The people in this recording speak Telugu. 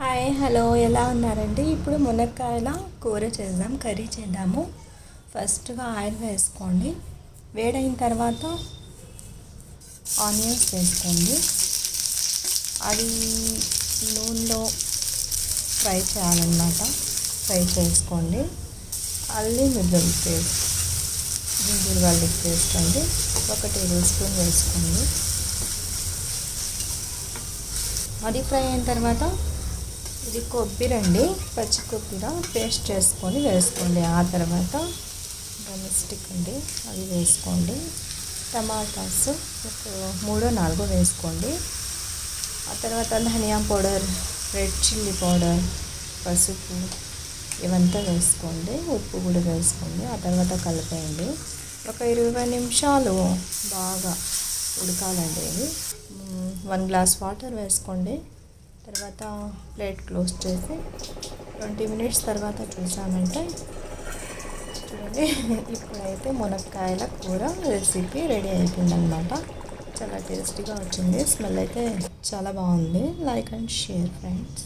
హాయ్ హలో ఎలా ఉన్నారండి? ఇప్పుడు మునక్కాయల కూర చేద్దాం కర్రీ చేద్దాము. ఫస్ట్గా ఆయిల్ వేసుకోండి. వేడైన తర్వాత ఆనియన్స్ వేసుకోండి. అది నూనెలో ఫ్రై చేయాలన్నమాట. ఫ్రై చేసుకోండి. అల్లి మిద్దలు పేస్ట్ జింజర్ గార్లిక్ పేస్ట్ అండి. ఒక టేబుల్ స్పూన్ వేసుకోండి. అది ఫ్రై అయిన తర్వాత ఇది కొబ్బరి అండి పచ్చి కొబ్బరి పేస్ట్ చేసుకొని వేసుకోండి. ఆ తర్వాత డొమెస్టిక్ అండి అవి వేసుకోండి. టమాటాస్ ఒక మూడో నాలుగో వేసుకోండి. ఆ తర్వాత ధనియా పౌడర్ రెడ్ చిల్లీ పౌడర్ పసుపు ఇవంతా వేసుకోండి. ఉప్పు కూడా వేసుకోండి. ఆ తర్వాత కలిపేయండి. ఒక ఇరవై నిమిషాలు బాగా ఉడకాలండి. ఇది వన్ గ్లాస్ వాటర్ వేసుకోండి. తర్వాత ప్లేట్ క్లోజ్ చేసి ట్వంటీ మినిట్స్ తర్వాత చూసామంటే చూడండి ఇప్పుడైతే మునక్కాయల కూర రెసిపీ రెడీ అయిపోయిందనమాట చాలా టేస్టీగా వచ్చింది స్మెల్ అయితే చాలా బాగుంది. Like and share friends.